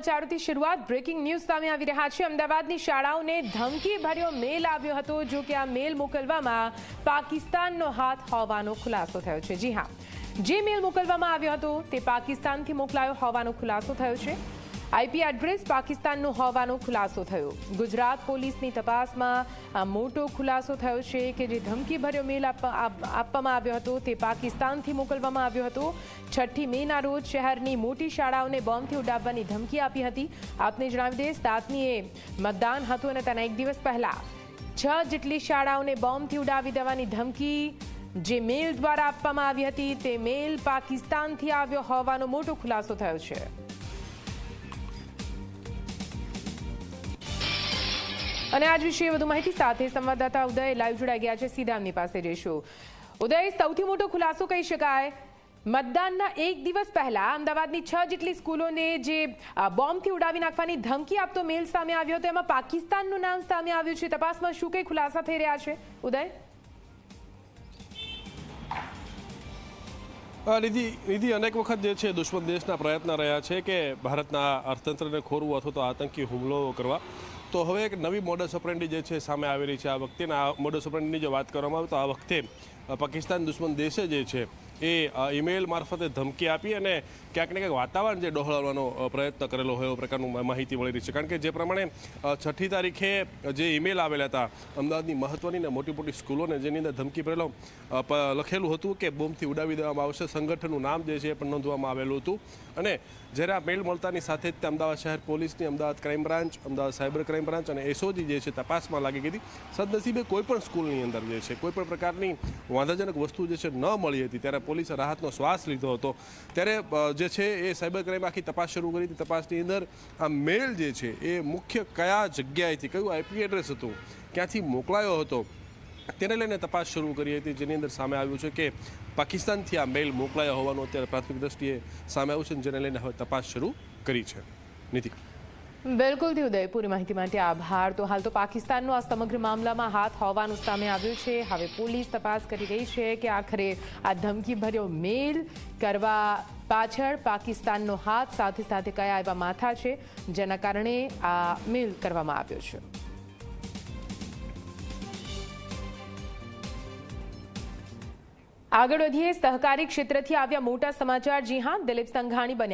સમાચારોથી શરૂઆત breaking news સામે આવી રહ્યા છે. અમદાવાદની શાળાઓને ધમકી ભર્યો મેલ આવ્યો હતો, જો કે આ મેલ મોકલવામાં પાકિસ્તાનનો હાથ હોવાનો ખુલાસો થયો છે. જી હા, જે મેલ મોકલવામાં આવ્યો હતો તે પાકિસ્તાનથી મોકલાયો હોવાનો ખુલાસો થયો છે. આઈપી એડ્રેસ પાકિસ્તાનનો હોવાનો ખુલાસો થયો. ગુજરાત પોલીસની તપાસમાં આ મોટો ખુલાસો થયો છે કે જે ધમકીભર્યો મેલ આપવા- આપવામાં આવ્યો હતો તે પાકિસ્તાનથી મોકલવામાં આવ્યો હતો. છઠ્ઠી મેના રોજ શહેરની મોટી શાળાઓને બોમ્બથી ઉડાવવાની ધમકી આપી હતી. આપને જણાવી દઈએ સાતમીએ મતદાન હતું અને તેના એક દિવસ પહેલાં છ જેટલી શાળાઓને બોમ્બથી ઉડાવી દેવાની ધમકી જે મેલ દ્વારા આપવામાં આવી હતી તે મેલ પાકિસ્તાનથી આવ્યો હોવાનો મોટો ખુલાસો થયો છે. અને આજ વિશે વધુ માહિતી સાથે સંવાદદાતા ઉદય લાઈવ જોડાઈ ગયા છે. સીધામની પાસે જઈશું. ઉદય, સૌથી મોટો ખુલાસો કહી શકાય? મતદાનના એક દિવસ પહેલા અમદાવાદની છ જેટલી સ્કૂલોને જે બોમ્બથી ઉડાવી નાખવાની ધમકી આપતો મેલ સામે આવ્યો હતો, એમાં પાકિસ્તાનનું નામ સામે આવ્યું છે. તપાસમાં શું કઈ ખુલાસા થઈ રહ્યા છે? ઉદય? નિધિ નિધિ, અનેક વખત જે છે દુશ્મન દેશના પ્રયત્ન રહ્યા છે કે ભારતના અર્થતંત્રને ખોરવું અથવા તો આતંકી હુમલો કરવા. તો હવે એક નવી મોડસ ઓપરેન્ડી જે છે સામે આવેલી છે. આ વખતે આ મોડસ ઓપરેન્ડીની જો વાત કરવામાં આવે તો આ વખતે પાકિસ્તાન દુશ્મન દેશે જે છે, એ ઈમેલ મારફતે ધમકી આપી અને ક્યાંક ને ક્યાંક વાતાવરણ જે ડહોળવાનો પ્રયત્ન કરેલો હોય એવો પ્રકારનું માહિતી મળી રહી છે. કારણ કે જે પ્રમાણે છઠ્ઠી તારીખે જે ઈમેલ આવેલા હતા, અમદાવાદની મહત્ત્વની ને મોટી મોટી સ્કૂલોને જેની અંદર ધમકી ભરેલો લખેલું હતું કે બોમ્બથી ઉડાવી દેવામાં આવશે. સંગઠનનું નામ જે છે એ પણ નોંધવામાં આવેલું હતું. અને જ્યારે આ મેલ મળતાની સાથે જ તે અમદાવાદ શહેર પોલીસની Ahmedabad crime branch Ahmedabad cyber crime branch અને એસઓજી જે છે તપાસમાં લાગી ગઈ હતી. સદનસીબે કોઈ પણ સ્કૂલની અંદર જે છે, કોઈ પણ પ્રકારની વાંધાજનક વસ્તુ જે છે ન મળી હતી, ત્યારે પોલીસે રાહતનો શ્વાસ લીધો હતો. ત્યારે જે છે એ સાયબર ક્રાઇમ આખી તપાસ શરૂ કરી હતી. તપાસની અંદર આ મેલ જે છે એ મુખ્ય કયા જગ્યાએથી, કયું આઈપી એડ્રેસ હતું, ક્યાંથી મોકલાયો હતો, તેને લઈને તપાસ શરૂ કરી હતી. જેની અંદર સામે આવ્યું છે કે પાકિસ્તાનથી આ મેલ મોકલાયા હોવાનું અત્યારે પ્રાથમિક દ્રષ્ટિએ સામે આવ્યું છે જેને લઈને હવે તપાસ શરૂ કરી છે. નીતિ બિલકુલથી ઉદય, પૂરી માહિતી માટે આભાર. તો હાલ તો પાકિસ્તાનનો આ સમગ્ર મામલામાં હાથ હોવાનું સામે આવ્યું છે. હવે પોલીસ તપાસ કરી રહી છે કે આખરે આ ધમકી ભર્યો મેલ કરવા પાછળ પાકિસ્તાનનો હાથ સાથે સાથે કયા એવા માથા છે, જેના કારણે આ મેલ કરવામાં આવ્યો છે. આગળ વધીએ, સહકારી ક્ષેત્રથી આવ્યા મોટા સમાચાર. જી હા, દિલીપ સંઘાણી બન્યા.